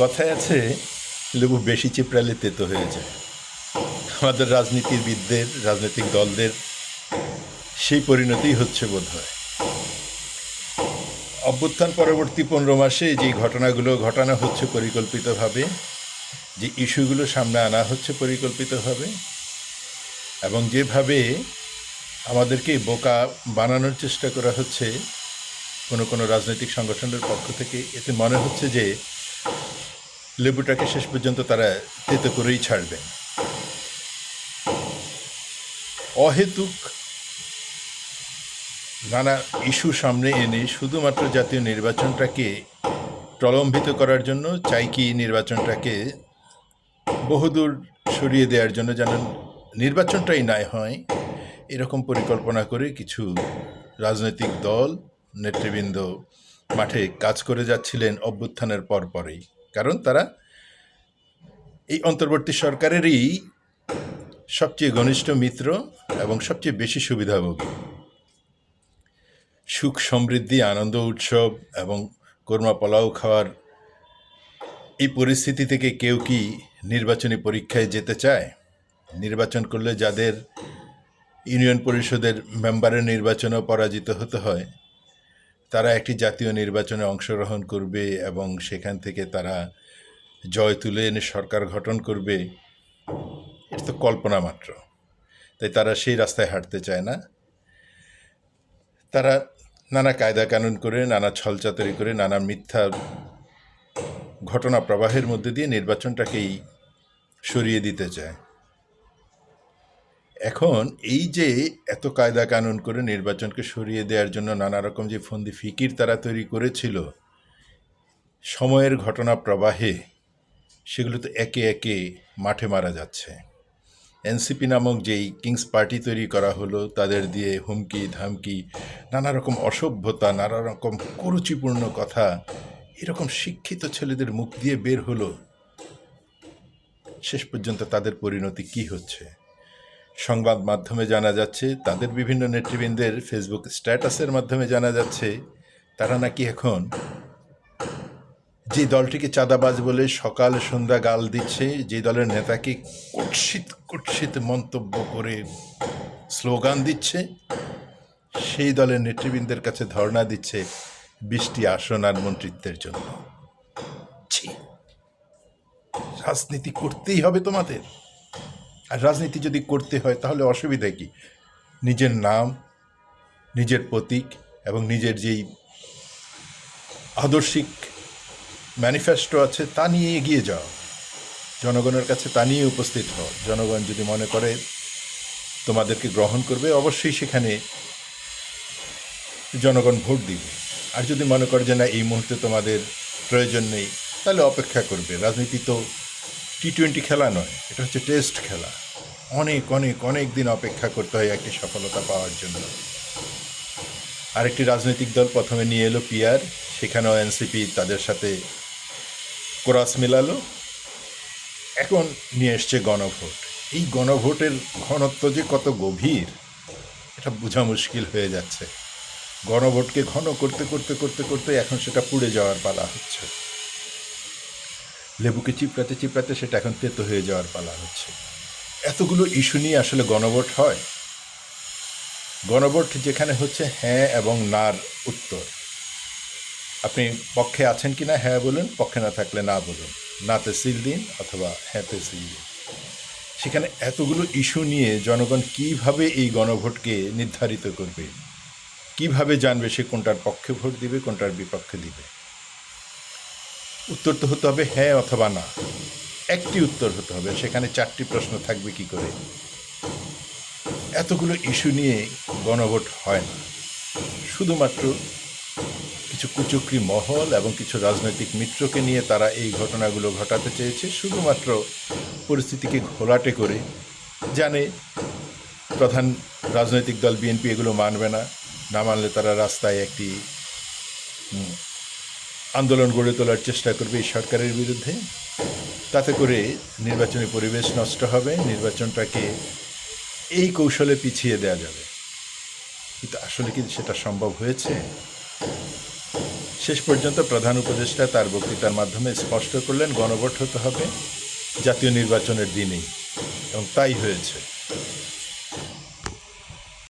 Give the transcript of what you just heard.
কথায় আছে, লেবু বেশি চিপড়ালে তেতো হয়ে যায়। আমাদের রাজনীতিবিদদের রাজনৈতিক দলদের সেই পরিণতি হচ্ছে বোধ হয় অভ্যুত্থান পরবর্তী পনেরো মাসে যে ঘটনাগুলো ঘটানো হচ্ছে পরিকল্পিতভাবে, যে ইস্যুগুলো সামনে আনা হচ্ছে পরিকল্পিতভাবে, এবং যেভাবে আমাদেরকে বোকা বানানোর চেষ্টা করা হচ্ছে, কোনো কোনো রাজনৈতিক সংগঠনের পক্ষ থেকে, এতে মনে হচ্ছে যে লেবুটাকে শেষ পর্যন্ত তারা তেতো করেই ছাড়বেন অহেতুক নানা ইস্যু সামনে এনে শুধুমাত্র জাতীয় নির্বাচনটাকে প্রলম্বিত করার জন্য চাই কি নির্বাচনটাকে বহুদূর সরিয়ে দেওয়ার জন্য যেন নির্বাচনটাই নাই হয়, এরকম পরিকল্পনা করে কিছু রাজনৈতিক দল, নেতৃবৃন্দ মাঠে কাজ করে যাচ্ছিলেন অভ্যুত্থানের পর পরেই কারণ তারা এই অন্তর্বর্তী সরকারেরই সবচেয়ে ঘনিষ্ঠ মিত্র এবং সবচেয়ে বেশি সুবিধাভোগী। সুখ, সমৃদ্ধি, আনন্দ, উৎসব এবং কোরমা পোলাও খাওয়ার এই পরিস্থিতি থেকে কেউ কি নির্বাচনী পরীক্ষায় যেতে চায়? নির্বাচন করলে যাদের ইউনিয়ন পরিষদের মেম্বারের নির্বাচনেও পরাজিত হতে হয় তারা একটি জাতীয় নির্বাচনে অংশগ্রহণ করবে এবং সেখান থেকে তারা জয় তুলে এনে সরকার গঠন করবে, এটা তো কল্পনা মাত্র। তাই তারা সেই রাস্তায় হাঁটতে চায় না। তারা নানা কায়দা কানুন করে, নানা ছলচাতুরি করে, নানা মিথ্যা ঘটনা প্রবাহের মধ্যে দিয়ে নির্বাচনটাকেই সরিয়ে দিতে চায়। এখন এই যে এত কায়দা কানুন করে নির্বাচনকে সরিয়ে দেওয়ার জন্য নানা রকম যে ফন্দি ফিকির তারা তৈরি করেছিল, সময়ের ঘটনা প্রবাহে সেগুলো তো একে একে মাঠে মারা যাচ্ছে। এনসিপি নামক যেই কিংস পার্টি তৈরি করা হলো, তাদের দিয়ে হুমকি, ধামকি নানা রকম অসভ্যতা নানা রকম কুরুচিপূর্ণ কথা, এরকম শিক্ষিত ছেলেদের মুখ দিয়ে বের হলো, শেষ পর্যন্ত তাদের পরিণতি কি হচ্ছে? সংবাদ মাধ্যমে জানা যাচ্ছে, তাদের বিভিন্ন নেতৃবৃন্দের ফেসবুক স্ট্যাটাসের মাধ্যমে জানা যাচ্ছে, তারা নাকি এখন যে দলটিকে চাঁদাবাজ বলে সকাল সন্ধ্যা গাল দিচ্ছে, যে দলের নেতাকে কুৎসিত কুৎসিত মন্তব্য করে স্লোগান দিচ্ছে, সেই দলের নেতৃবৃন্দের কাছে ধর্ণা দিচ্ছে বৃষ্টি আসন আর মন্ত্রিত্বের জন্য। রাজনীতি করতেই হবে তোমাদের। আর রাজনীতি যদি করতে হয়, তাহলে অসুবিধা কি? নিজের নাম, নিজের প্রতীক এবং নিজের যেই আদর্শিক ম্যানিফেস্টো আছে, তা নিয়ে এগিয়ে যাও। জনগণের কাছে তা নিয়ে উপস্থিত হও। জনগণ যদি মনে করে তোমাদেরকে গ্রহণ করবে, অবশ্যই সেখানে জনগণ ভোট দিবে। আর যদি মনে করে যে না, এই মুহূর্তে তোমাদের প্রয়োজন নেই, তাহলে অপেক্ষা করবে। রাজনীতি তো টি টোয়েন্টি খেলা নয়, এটা হচ্ছে টেস্ট খেলা। অনেক অনেক অনেক দিন অপেক্ষা করতে হয় একটি সফলতা পাওয়ার জন্য। আরেকটি রাজনৈতিক দল প্রথমে নিয়ে এলো পিয়ার সেখানেও এনসিপি তাদের সাথে কোরাস মেলালো। এখন নিয়ে এসছে গণভোট। এই গণভোটের ঘনত্ব যে কত গভীর, এটা বোঝা মুশকিল হয়ে যাচ্ছে। গণভোটকে ঘন করতে করতে করতে করতে এখন সেটা পুড়ে যাওয়ার পালা হচ্ছে। লেবুকে চিপড়াতে চিপড়াতে সেটা এখন তেতো হয়ে যাওয়ার পালা হচ্ছে। এতগুলো ইস্যু নিয়ে আসলে গণভোট হয়? গণভোট যেখানে হচ্ছে হ্যাঁ এবং নার উত্তর। আপনি পক্ষে আছেন কি না হ্যাঁ বলুন, পক্ষে না থাকলে না বলুন। নাতে সিল দিন অথবা হ্যাঁতে সিল দিন। সেখানে এতগুলো ইস্যু নিয়ে জনগণ কীভাবে এই গণভোটকে নির্ধারিত করবে? কীভাবে জানবে সে কোনটার পক্ষে ভোট দিবে, কোনটার বিপক্ষে দিবে? উত্তর তো হতে হবে হ্যাঁ অথবা না। একটি উত্তর হতে হবে, সেখানে চারটি প্রশ্ন থাকবে কি করে? এতগুলো ইস্যু নিয়ে গণভোট হয় না। শুধুমাত্র কিছু কুচক্রি মহল এবং কিছু রাজনৈতিক মিত্রকে নিয়ে তারা এই ঘটনাগুলো ঘটাতে চেয়েছে, শুধুমাত্র পরিস্থিতিকে ঘোলাটে করে জানে প্রধান রাজনৈতিক দল বিএনপি এগুলো মানবে না না মানলে তারা রাস্তায় একটি আন্দোলন গড়ে তোলার চেষ্টা করবে এই সরকারের বিরুদ্ধে। তাতে করে নির্বাচনী পরিবেশ নষ্ট হবে, নির্বাচনটাকে এই কৌশলে পিছিয়ে দেওয়া যাবে। কিন্তু আসলে কি সেটা সম্ভব হয়েছে? শেষ পর্যন্ত প্রধান উপদেষ্টা তার বক্তৃতার মাধ্যমে স্পষ্ট করলেন, গণভোট হতে হবে, জাতীয় নির্বাচনের দিনেই। এবং তাই হয়েছে।